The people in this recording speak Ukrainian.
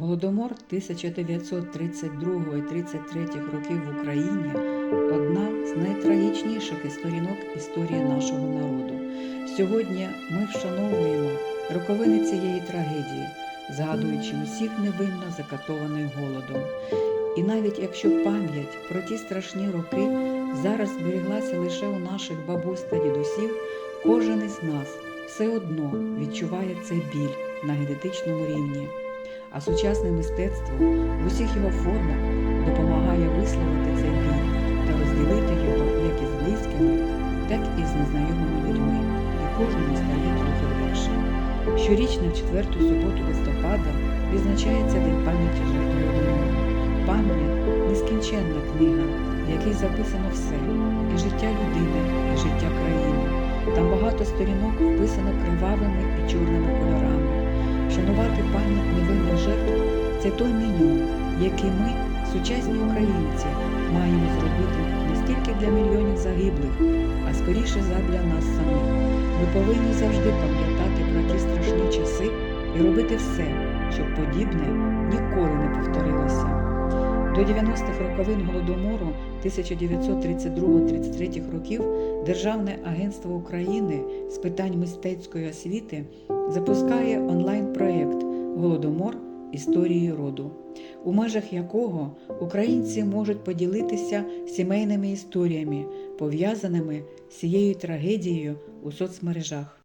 Голодомор 1932-33 років в Україні одна з найтрагічніших сторінок історії нашого народу. Сьогодні ми вшановуємо роковини цієї трагедії, згадуючи усіх невинно закатованих голодом. І навіть якщо пам'ять про ті страшні роки зараз зберіглася лише у наших бабусь та дідусів, кожен із нас все одно відчуває цей біль на генетичному рівні. А сучасне мистецтво в усіх його формах допомагає висловити цей біль та розділити його як із близькими, так і з незнайомими людьми, і кожному стає трохи легше. Щорічно в четверту суботу листопада відзначається День пам'яті жертв Голодомору. Пам'ять нескінченна книга, в якій записано все і життя людини, і життя країни. Там багато сторінок вписано кривавими і чорними кольорами. Шанувати пам'ять це той меню, який ми, сучасні українці, маємо зробити не стільки для мільйонів загиблих, а скоріше задля нас самих. Ми повинні завжди пам'ятати про ті страшні часи і робити все, щоб подібне ніколи не повторилося. До 90-х роковин голодомору 1932-33 років Державне агентство України з питань мистецької освіти запускає онлайн-проєкт Голодомор історії роду, у межах якого українці можуть поділитися сімейними історіями, пов'язаними з цією трагедією у соцмережах.